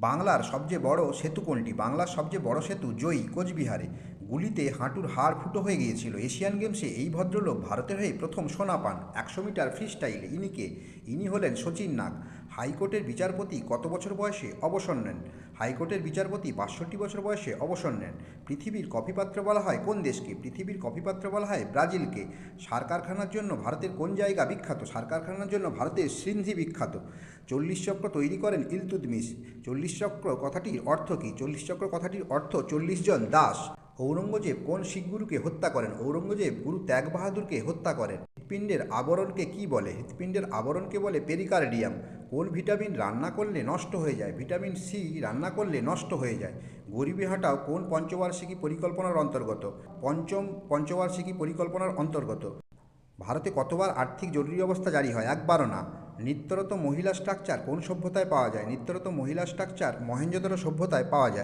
বাংলার সবচেয়ে বড় সেতু কোনটি? বাংলার সবচেয়ে বড় সেতু জয়ী কোচবিহারে। গুলিতে হাঁটুর হাড় ফুটো হয়ে গিয়েছিল। এশিয়ান গেমসে এই ভদ্রলোক ভারতের হয়ে প্রথম সোনা পান। একশো মিটার ফ্রি স্টাইলে ইনিকে, ইনি হলেন সচিন নাগ। হাইকোর্টের বিচারপতি কত বছর বয়সে অবসর নেন? হাইকোর্টের বিচারপতি বাষট্টি বছর বয়সে অবসর নেন। পৃথিবীর কফিপাত্র বলা হয় কোন দেশকে? পৃথিবীর কফিপাত্র বলা হয় ব্রাজিলকে। সার কারখানার জন্য ভারতের কোন জায়গা বিখ্যাত? সার কারখানার জন্য ভারতের সিন্ধি বিখ্যাত। চল্লিশ চক্র তৈরি করেন ইলতুদমিস চল্লিশ চক্র কথাটির অর্থ কী? চল্লিশ চক্র কথাটির অর্থ চল্লিশ জন দাস। ঔরঙ্গজেব কোন শিখ গুরুকে হত্যা করেন? ঔরঙ্গজেব গুরু ত্যাগ বাহাদুরকে হত্যা করেন। হৃৎপিণ্ডের আবরণকে কি বলে? হৃৎপিণ্ডের আবরণকে বলে পেরিকার্ডিয়াম। কোন ভিটামিন রান্না করলে নষ্ট হয়ে যায়? ভিটামিন সি রান্না করলে নষ্ট হয়ে যায়। গরিবী হাঁটাও কোন পঞ্চবার্ষিকী পরিকল্পনার অন্তর্গত? পঞ্চম পঞ্চবার্ষিকী পরিকল্পনার অন্তর্গত। ভারতে কতবার আর্থিক জরুরি অবস্থা জারি হয়? একবারও না। নিত্যরত মহিলা স্ট্রাকচার কোন সভ্যতায় পাওয়া যায়? নিত্যরত মহিলা স্ট্রাকচার মহেঞ্জোদড়ো সভ্যতায় পাওয়া যায়।